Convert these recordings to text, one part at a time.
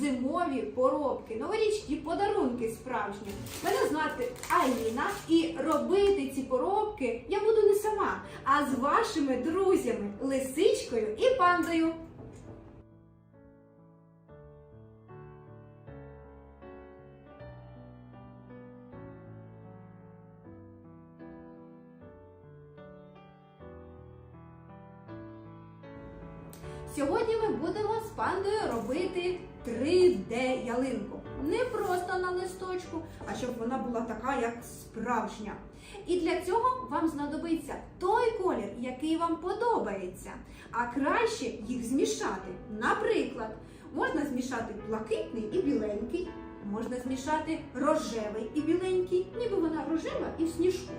зимові поробки, новорічні подарунки справжні. Мене звати Аліна, і робити ці поробки я буду не сама, а з вашими друзями лисичкою і пандою. Сьогодні ми будемо з пандою робити 3D ялинку. Не просто на листочку, а щоб вона була така, як справжня. І для цього вам знадобиться той колір, який вам подобається. А краще їх змішати. Наприклад, можна змішати блакитний і біленький, можна змішати рожевий і біленький, ніби вона рожева і в сніжку.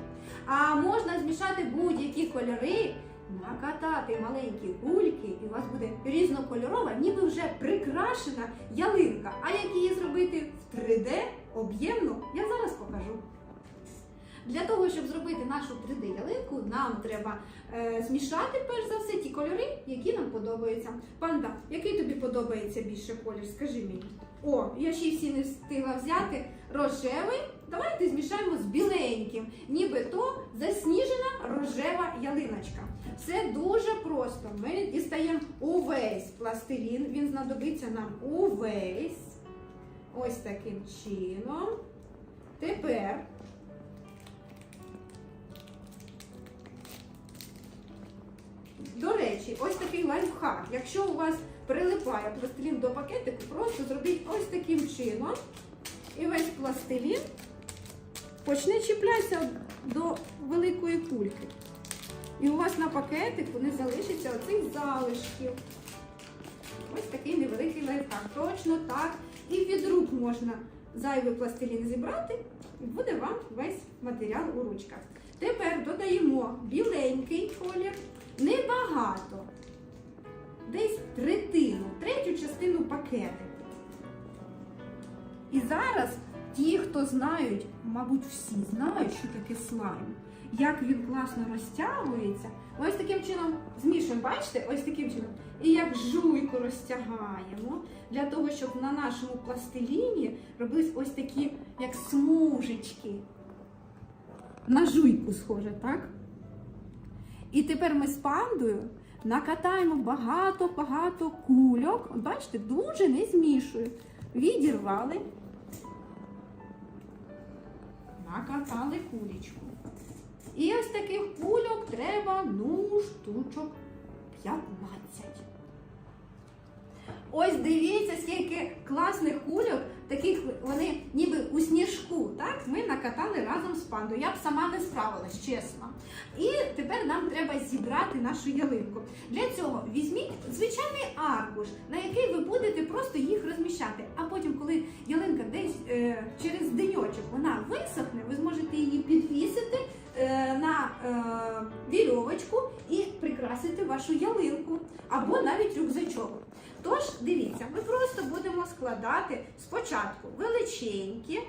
А можна змішати будь-які кольори накатати маленькі кульки, і у вас буде різнокольорова, ніби вже прикрашена ялинка. А як її зробити в 3D об'ємну, я зараз покажу. Для того, щоб зробити нашу 3D-ялинку, нам треба е, змішати перш за все ті кольори, які нам подобаються. Панда, який тобі подобається більше колір? Скажи мені. О, я ще всі не встигла взяти. Рожевий. Давайте змішаємо з біленьким, ніби то засніжена рожева ялиночка. Все дуже просто. Ми дістаємо увесь пластилін, він знадобиться нам увесь. Ось таким чином. Тепер До речі, ось такий лайфхак. Якщо у вас прилипає пластилін до пакетику, просто зробіть ось таким чином. І весь пластилін почне чіплятися до великої кульки. І у вас на пакетику не залишиться оцих залишків. Ось такий невеликий лайфхак. Точно так. І від рук можна зайвий пластилін зібрати, і буде вам весь матеріал у ручках. Тепер додаємо біленький колір. Небагато. Десь третину, третю частину пакетику. І зараз ті, хто знають, мабуть, всі знають, що таке слайм, як він класно розтягується. Ось таким чином змішуємо, бачите, ось таким чином. І як жуйку розтягаємо, для того, щоб на нашому пластиліні робились ось такі, як смужечки. На жуйку схоже, так? І тепер ми з пандою накатаємо багато-багато кульок. Бачите, дуже не змішую. Відірвали, накатали кулечку. І ось таких кульок треба, ну, штучок 15. Ось дивіться, скільки класних кульок, таких вони ніби у сніжку. Ми накатали разом з пандою. Я б сама не справилась, чесно. І тепер нам треба зібрати нашу ялинку. Для цього візьміть звичайний аркуш, на який ви будете просто їх розміщати. А потім, коли ялинка десь е, через деньочок вона висохне, ви зможете її підвісити е, на е, вірьовочку і прикрасити вашу ялинку або навіть рюкзачок. Тож, дивіться, ми просто будемо складати спочатку величенькі.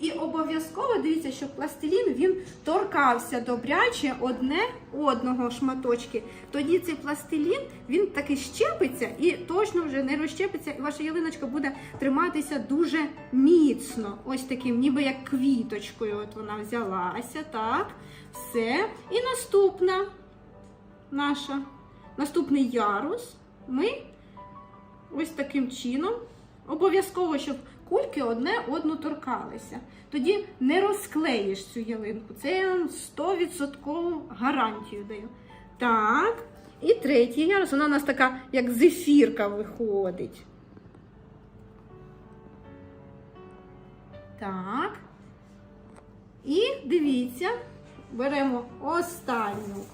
І обов'язково дивіться, щоб пластилін він торкався добряче одне одного шматочки. Тоді цей пластилін він таки щепиться і точно вже не розщепиться, і ваша ялиночка буде триматися дуже міцно. Ось таким, ніби як квіточкою. От вона взялася. Так, все. І наступна наша, наступний ярус. Ми ось таким чином. Обов'язково, щоб кульки одне одну торкалися. Тоді не розклеїш цю ялинку. Це я вам 100% гарантію даю. Так. І третій ярус, вона у нас така, як зефірка виходить. Так. І дивіться, беремо останню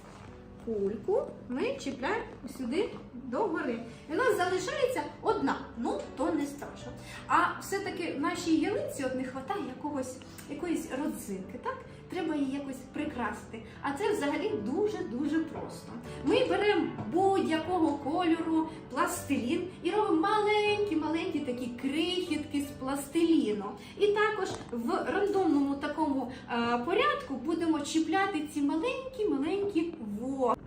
кульку, ми чіпляємо сюди догори. І у нас залишається одна, ну то не страшно. А все-таки в нашій ялинці от не вистачає якогось, якоїсь родзинки, так? Треба її якось прикрасити. А це взагалі дуже-дуже просто. Ми беремо будь-якого кольору пластилін і робимо маленькі-маленькі такі крихітки з пластиліну. І також в рандомному такому е, порядку будемо чіпляти ці маленькі-маленькі вогники.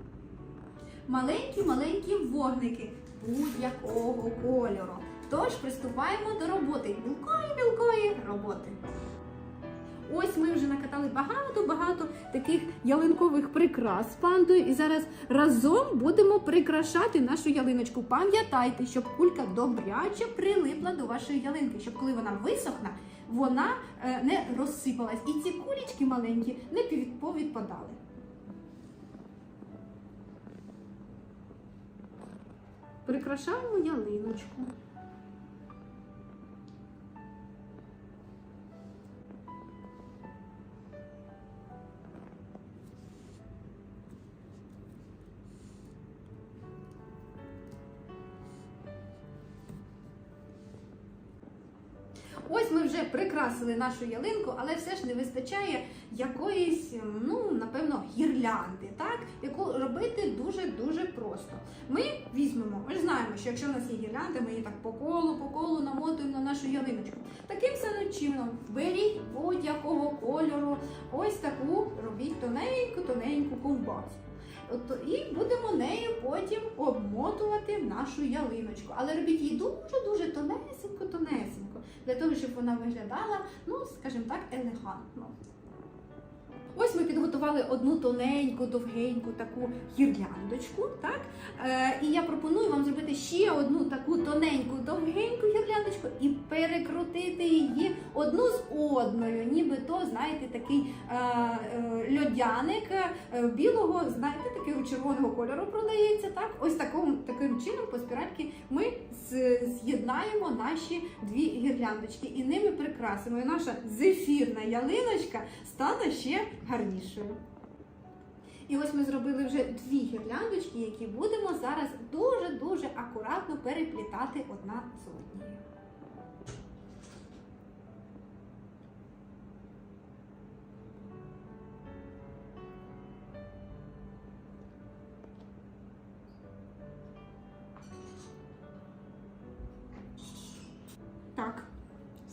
Маленькі-маленькі вогники будь-якого кольору. Тож приступаємо до роботи. Мілкої-мілкої роботи. Ось ми вже накатали багато-багато таких ялинкових прикрас пандою, і зараз разом будемо прикрашати нашу ялиночку. Пам'ятайте, щоб кулька добряче прилипла до вашої ялинки, щоб коли вона висохне, вона е, не розсипалась. І ці кулічки маленькі не повідпадали. Прикрашаємо ялиночку. Ось ми вже прикрасили нашу ялинку, але все ж не вистачає якоїсь, ну напевно, гірлянди, так яку робити дуже дуже просто. Ми візьмемо, ми ж знаємо, що якщо в нас є гірлянда, ми її так по колу, по колу намотуємо на нашу ялиночку. Таким самим чином беріть будь-якого кольору, ось таку робіть тоненьку, тоненьку ковбасу. От, і будемо нею потім обмотувати нашу ялиночку. Але робіть її дуже-дуже тонесенько, тонесенько, для того, щоб вона виглядала, ну, скажімо так, елегантно. Ось ми підготували одну тоненьку, довгеньку таку гірляндочку, так? Е, і я пропоную вам зробити ще одну таку тоненьку, довгеньку гірляндочку і перекрутити її одну з одною, ніби то, знаєте, такий е, е, льодяник е, білого, знаєте, такого червоного кольору продається. Так, ось таким, таким чином по спіральки ми з'єднаємо наші дві гірляндочки і ними прикрасимо. І наша зефірна ялиночка стане ще гарнішою. І ось ми зробили вже дві гірляндочки, які будемо зараз дуже-дуже акуратно переплітати одна з однією.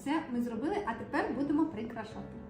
Все ми зробили, а тепер будемо прикрашати.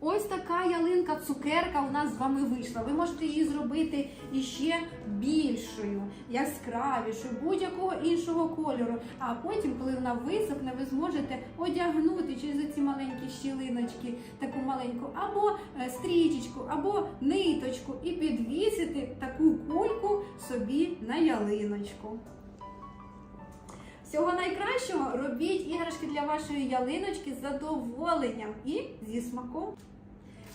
Ось така ялинка цукерка у нас з вами вийшла. Ви можете її зробити іще більшою, яскравішою, будь-якого іншого кольору. А потім, коли вона висохне, ви зможете одягнути через ці маленькі щілиночки, таку маленьку, або е, стрічечку, або ниточку, і підвісити таку кульку собі на ялиночку. Всього найкращого робіть іграшки для вашої ялиночки з задоволенням і зі смаком.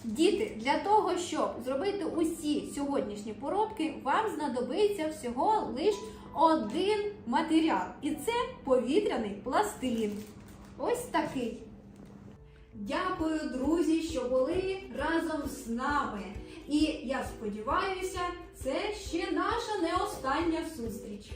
Діти, для того, щоб зробити усі сьогоднішні поробки, вам знадобиться всього лиш один матеріал. І це повітряний пластилін. Ось такий. Дякую, друзі, що були разом з нами. І я сподіваюся, це ще наша не остання зустріч.